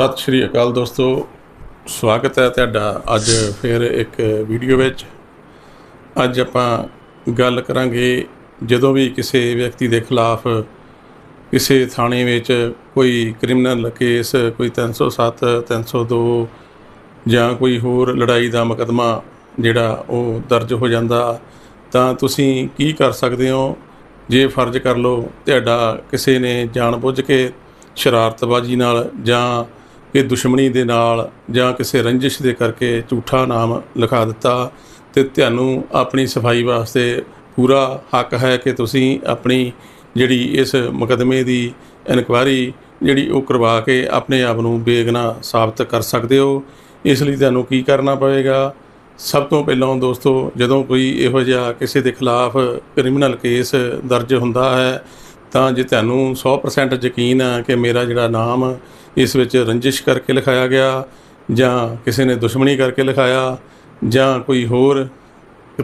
ਸਤਿ ਸ਼੍ਰੀ ਅਕਾਲ ਦੋਸਤੋ। ਸਵਾਗਤ ਹੈ ਤੁਹਾਡਾ ਅੱਜ ਫਿਰ ਇੱਕ ਵੀਡੀਓ ਵਿੱਚ। ਅੱਜ ਆਪਾਂ ਗੱਲ ਕਰਾਂਗੇ ਜਦੋਂ ਵੀ ਕਿਸੇ ਵਿਅਕਤੀ ਦੇ ਖਿਲਾਫ ਕਿਸੇ ਥਾਣੇ ਵਿੱਚ ਕੋਈ ਕ੍ਰਿਮੀਨਲ ਕੇਸ, ਕੋਈ 307 302 ਜਾਂ ਕੋਈ ਹੋਰ ਲੜਾਈ ਦਾ ਮੁਕੱਦਮਾ ਜਿਹੜਾ ਉਹ ਦਰਜ ਹੋ ਜਾਂਦਾ, ਤਾਂ ਤੁਸੀਂ ਕੀ ਕਰ ਸਕਦੇ ਹੋ? ਜੇ ਫਰਜ਼ ਕਰ ਲਓ, ਤੁਹਾਡਾ ਕਿਸੇ ਨੇ ਜਾਣਬੁੱਝ ਕੇ ਸ਼ਰਾਰਤਬਾਜ਼ੀ ਨਾਲ ਜਾਂ ਕਿ ਦੁਸ਼ਮਣੀ ਦੇ ਨਾਲ ਜਾਂ ਕਿਸੇ ਰੰਜਿਸ਼ ਦੇ ਕਰਕੇ ਝੂਠਾ ਨਾਮ ਲਿਖਾ ਦਿੱਤਾ ਤੇ ਤੁਹਾਨੂੰ ਆਪਣੀ ਸਫ਼ਾਈ ਵਾਸਤੇ ਪੂਰਾ ਹੱਕ ਹੈ ਕਿ ਤੁਸੀਂ ਆਪਣੀ ਜਿਹੜੀ ਇਸ ਮੁਕਦਮੇ ਦੀ ਇਨਕੁਆਇਰੀ ਜਿਹੜੀ ਉਹ ਕਰਵਾ ਕੇ ਆਪਣੇ ਆਪ ਨੂੰ ਬੇਗਨਾ ਸਾਬਤ ਕਰ ਸਕਦੇ ਹੋ। ਇਸ ਲਈ ਤੁਹਾਨੂੰ ਕੀ ਕਰਨਾ ਪਵੇਗਾ? ਸਭ ਤੋਂ ਪਹਿਲਾਂ ਦੋਸਤੋ, ਜਦੋਂ ਕੋਈ ਇਹੋ ਜਿਹਾ ਕਿਸੇ ਦੇ ਖਿਲਾਫ ਕ੍ਰਿਮੀਨਲ ਕੇਸ ਦਰਜ ਹੁੰਦਾ ਹੈ, ਤਾਂ ਜੇ ਤੁਹਾਨੂੰ 100% ਯਕੀਨ ਆ ਕਿ ਮੇਰਾ ਜਿਹੜਾ ਨਾਮ ਇਸ ਵਿੱਚ ਰੰਜਿਸ਼ ਕਰਕੇ ਲਿਖਾਇਆ ਗਿਆ, ਜਾਂ ਕਿਸੇ ਨੇ ਦੁਸ਼ਮਣੀ ਕਰਕੇ ਲਿਖਾਇਆ, ਜਾਂ ਕੋਈ ਹੋਰ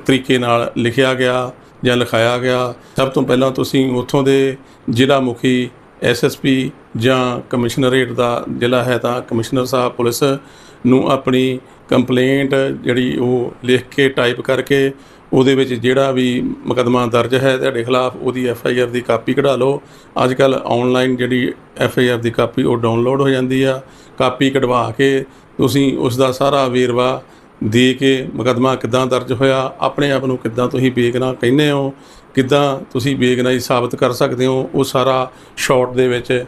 ਤਰੀਕੇ ਨਾਲ ਲਿਖਿਆ ਗਿਆ ਜਾਂ ਲਿਖਾਇਆ ਗਿਆ। ਸਭ ਤੋਂ ਪਹਿਲਾਂ ਤੁਸੀਂ ਉੱਥੋਂ ਦੇ ਜ਼ਿਲ੍ਹਾ ਮੁਖੀ ਐਸਐਸਪੀ ਜਾਂ ਕਮਿਸ਼ਨਰੇਟ ਦਾ ਜ਼ਿਲ੍ਹਾ ਹੈ ਤਾਂ ਕਮਿਸ਼ਨਰ ਸਾਹਿਬ ਪੁਲਿਸ ਨੂੰ ਆਪਣੀ ਕੰਪਲੇਂਟ ਜਿਹੜੀ ਉਹ ਲਿਖ ਕੇ ਟਾਈਪ ਕਰਕੇ ਉਹਦੇ ਵਿੱਚ ਜਿਹੜਾ ਵੀ ਮੁਕੱਦਮਾ ਦਰਜ ਹੈ ਤੁਹਾਡੇ ਖਿਲਾਫ ਉਹਦੀ ਐਫ ਆਈ ਆਰ ਦੀ ਕਾਪੀ ਕਢਾ ਲਓ। ਅੱਜ ਕੱਲ ਆਨਲਾਈਨ ਜਿਹੜੀ ਐਫ ਆਈ ਆਰ ਦੀ ਕਾਪੀ ਉਹ ਡਾਊਨਲੋਡ ਹੋ ਜਾਂਦੀ ਆ। ਕਾਪੀ ਕਢਵਾ ਕੇ ਤੁਸੀਂ ਉਸ ਦਾ ਸਾਰਾ ਵੇਰਵਾ ਦੇ ਕੇ ਮੁਕੱਦਮਾ ਕਿੱਦਾਂ ਦਰਜ ਹੋਇਆ, ਆਪਣੇ ਆਪ ਨੂੰ ਕਿੱਦਾਂ ਤੁਸੀਂ ਬੇਗਨਾ ਕਹਿੰਦੇ ਹੋ, ਕਿੱਦਾਂ ਤੁਸੀਂ ਬੇਗਨਾਈ ਸਾਬਤ ਕਰ ਸਕਦੇ ਹੋ, ਉਹ ਸਾਰਾ ਸ਼ਾਰਟ ਦੇ ਵਿੱਚ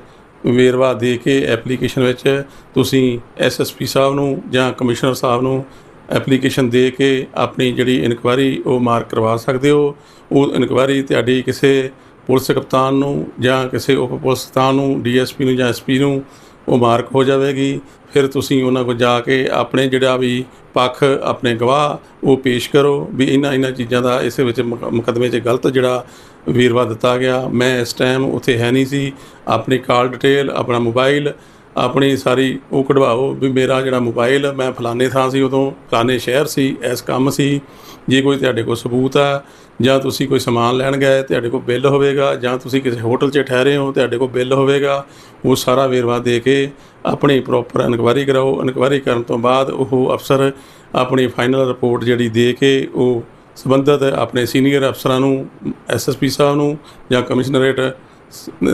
ਵੇਰਵਾ ਦੇ ਕੇ ਐਪਲੀਕੇਸ਼ਨ ਵਿੱਚ ਤੁਸੀਂ ਐਸਐਸਪੀ ਸਾਹਿਬ ਨੂੰ ਜਾਂ ਕਮਿਸ਼ਨਰ ਸਾਹਿਬ ਨੂੰ ਐਪਲੀਕੇਸ਼ਨ ਦੇ ਕੇ ਆਪਣੀ ਜਿਹੜੀ ਇਨਕੁਆਇਰੀ ਉਹ ਮਾਰਕ ਕਰਵਾ ਸਕਦੇ ਹੋ। ਉਹ ਇਨਕੁਆਇਰੀ ਤੁਹਾਡੀ ਕਿਸੇ ਪੁਲਿਸ ਕਪਤਾਨ ਨੂੰ ਜਾਂ ਕਿਸੇ ਉਪ ਪੁਲਿਸ ਕਪਤਾਨ ਨੂੰ ਡੀਐਸਪੀ ਨੂੰ ਜਾਂ ਐਸਪੀ ਨੂੰ ਉਹ ਮਾਰਕ ਹੋ ਜਾਵੇਗੀ। ਫਿਰ ਤੁਸੀਂ ਉਹਨਾਂ ਕੋਲ ਜਾ ਕੇ ਆਪਣੇ ਜਿਹੜਾ ਵੀ ਪੱਖ, ਆਪਣੇ ਗਵਾਹ ਉਹ ਪੇਸ਼ ਕਰੋ ਵੀ ਇਹਨਾਂ ਇਹਨਾਂ ਚੀਜ਼ਾਂ ਦਾ ਇਸ ਵਿੱਚ ਮੁਕ- ਮੁਕੱਦਮੇ 'ਚ ਗਲਤ ਜਿਹੜਾ ਵੇਰਵਾ ਦਿੱਤਾ ਗਿਆ। ਮੈਂ ਇਸ ਟਾਈਮ ਉੱਥੇ ਹੈ ਨਹੀਂ ਸੀ। ਆਪਣੀ ਕਾਲ ਡਿਟੇਲ ਆਪਣਾ ਮੋਬਾਈਲ ਆਪਣੀ ਸਾਰੀ ਉਹ ਕਢਵਾਓ ਵੀ ਮੇਰਾ ਜਿਹੜਾ ਮੋਬਾਈਲ, ਮੈਂ ਫਲਾਣੇ ਥਾਂ ਸੀ, ਉਦੋਂ ਫਲਾਣੇ ਸ਼ਹਿਰ ਸੀ, ਇਸ ਕੰਮ ਸੀ। ਜੇ ਕੋਈ ਤੁਹਾਡੇ ਕੋਲ ਸਬੂਤ ਆ, ਜਾਂ ਤੁਸੀਂ ਕੋਈ ਸਮਾਨ ਲੈਣ ਗਏ, ਤੁਹਾਡੇ ਕੋਲ ਬਿੱਲ ਹੋਵੇਗਾ, ਜਾਂ ਤੁਸੀਂ ਕਿਸੇ ਹੋਟਲ 'ਚ ਠਹਿਰੇ ਹੋ, ਤੁਹਾਡੇ ਕੋਲ ਬਿੱਲ ਹੋਵੇਗਾ, ਉਹ ਸਾਰਾ ਵੇਰਵਾ ਦੇ ਕੇ ਆਪਣੀ ਪ੍ਰੋਪਰ ਇਨਕੁਆਇਰੀ ਕਰਾਓ। ਇਨਕੁਆਇਰੀ ਕਰਨ ਤੋਂ ਬਾਅਦ ਉਹ ਅਫਸਰ ਆਪਣੀ ਫਾਈਨਲ ਰਿਪੋਰਟ ਜਿਹੜੀ ਦੇ ਕੇ ਉਹ ਸੰਬੰਧਿਤ ਆਪਣੇ ਸੀਨੀਅਰ ਅਫਸਰਾਂ ਨੂੰ ਐਸਐਸਪੀ ਸਾਹਿਬ ਨੂੰ ਜਾਂ ਕਮਿਸ਼ਨਰੇਟ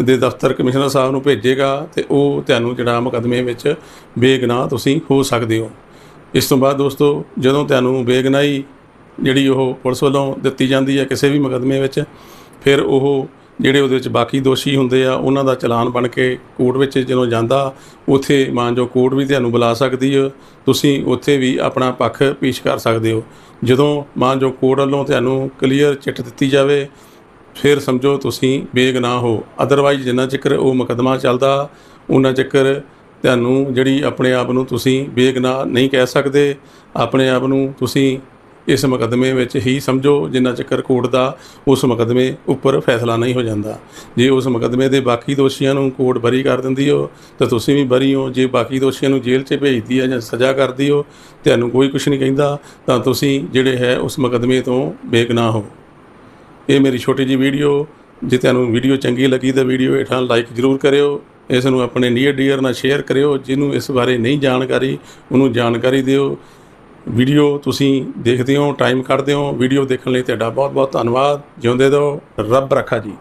ਦੇ ਦਫ਼ਤਰ ਕਮਿਸ਼ਨਰ ਸਾਹਿਬ ਨੂੰ ਭੇਜੇਗਾ ਤੇ ਉਹ ਤੁਹਾਨੂੰ ਜਿਹੜਾ ਮੁਕੱਦਮੇ ਵਿੱਚ ਬੇਗਨਾਹ ਤੁਸੀਂ ਹੋ ਸਕਦੇ ਹੋ। ਇਸ ਤੋਂ ਬਾਅਦ ਦੋਸਤੋ, ਜਦੋਂ ਤੁਹਾਨੂੰ ਬੇਗਨਾਹੀ ਜਿਹੜੀ ਉਹ ਪੁਲਿਸ ਵੱਲੋਂ ਦਿੱਤੀ ਜਾਂਦੀ ਹੈ ਕਿਸੇ ਵੀ ਮੁਕੱਦਮੇ ਵਿੱਚ, ਫਿਰ ਉਹ ਜਿਹੜੇ ਉਹਦੇ ਵਿੱਚ ਬਾਕੀ ਦੋਸ਼ੀ ਹੁੰਦੇ ਆ, ਉਹਨਾਂ ਦਾ ਚਲਾਨ ਬਣ ਕੇ ਕੋਰਟ ਵਿੱਚ ਜਦੋਂ ਜਾਂਦਾ, ਉੱਥੇ ਮਾਨ ਕੋਰਟ ਵੀ ਤੁਹਾਨੂੰ ਬੁਲਾ ਸਕਦੀ ਹੈ ਤੁਸੀਂ ਉੱਥੇ ਵੀ ਆਪਣਾ ਪੱਖ ਪੇਸ਼ ਕਰ ਸਕਦੇ ਹੋ। ਜਦੋਂ ਮਾਨ ਕੋਰਟ ਵੱਲੋਂ ਤੁਹਾਨੂੰ ਕਲੀਅਰ ਚਿੱਟ ਦਿੱਤੀ ਜਾਵੇ ਫਿਰ ਸਮਝੋ ਤੁਸੀਂ ਬੇਗਨਾਹ ਹੋ। ਅਦਰਵਾਈਜ਼ ਜਿੰਨਾ ਚਿਕਰ ਉਹ ਮੁਕੱਦਮਾ ਚੱਲਦਾ ਉਹਨਾਂ ਚਿਕਰ ਤੁਹਾਨੂੰ ਜਿਹੜੀ ਆਪਣੇ ਆਪ ਨੂੰ ਤੁਸੀਂ ਬੇਗਨਾਹ ਨਹੀਂ ਕਹਿ ਸਕਦੇ, ਆਪਣੇ ਆਪ ਨੂੰ ਤੁਸੀਂ ਇਸ ਮੁਕੱਦਮੇ ਵਿੱਚ ਹੀ ਸਮਝੋ, ਜਿੰਨਾ ਚੱਕਰ ਕੋਰਟ ਦਾ ਉਸ ਮੁਕੱਦਮੇ ਉੱਪਰ ਫੈਸਲਾ ਨਹੀਂ ਹੋ ਜਾਂਦਾ। ਜੇ ਉਸ ਮੁਕੱਦਮੇ ਦੇ ਬਾਕੀ ਦੋਸ਼ੀਆਂ ਨੂੰ ਕੋਰਟ ਬਰੀ ਕਰ ਦਿੰਦੀ ਹੋ ਤਾਂ ਤੁਸੀਂ ਵੀ ਬਰੀ ਹੋ ਜੇ ਬਾਕੀ ਦੋਸ਼ੀਆਂ ਨੂੰ ਜੇਲ੍ਹ 'ਚ ਭੇਜਦੀ ਹੈ ਜਾਂ ਸਜ਼ਾ ਕਰਦੀ ਹੋ ਤੁਹਾਨੂੰ ਕੋਈ ਕੁਝ ਨਹੀਂ ਕਹਿੰਦਾ, ਤਾਂ ਤੁਸੀਂ ਜਿਹੜੇ ਹੈ ਉਸ ਮੁਕੱਦਮੇ ਤੋਂ ਬੇਗਨਾਹ ਹੋ। ਇਹ ਮੇਰੀ ਛੋਟੀ ਜੀ ਵੀਡੀਓ, ਜੇ ਤੁਹਾਨੂੰ ਵੀਡੀਓ ਚੰਗੀ ਲੱਗੀ ਤਾਂ ਵੀਡੀਓ ਹੇਠਾਂ ਲਾਈਕ ਜ਼ਰੂਰ ਕਰਿਓ, ਇਸ ਨੂੰ ਆਪਣੇ ਨੀਅਰ ਡੀਅਰ ਨਾਲ ਸ਼ੇਅਰ ਕਰਿਓ, ਜਿਹਨੂੰ ਇਸ ਬਾਰੇ ਨਹੀਂ ਜਾਣਕਾਰੀ, ਉਹਨੂੰ ਜਾਣਕਾਰੀ ਦਿਓ। ਵੀਡੀਓ ਤੁਸੀਂ ਦੇਖਦੇ ਹੋ ਟਾਈਮ ਕੱਢਦੇ ਹੋ, ਵੀਡੀਓ ਦੇਖਣ ਲਈ ਤੁਹਾਡਾ ਬਹੁਤ ਬਹੁਤ ਧੰਨਵਾਦ, ਜਿਉਂਦੇ ਰਹੋ, ਰੱਬ ਰੱਖਾ ਜੀ।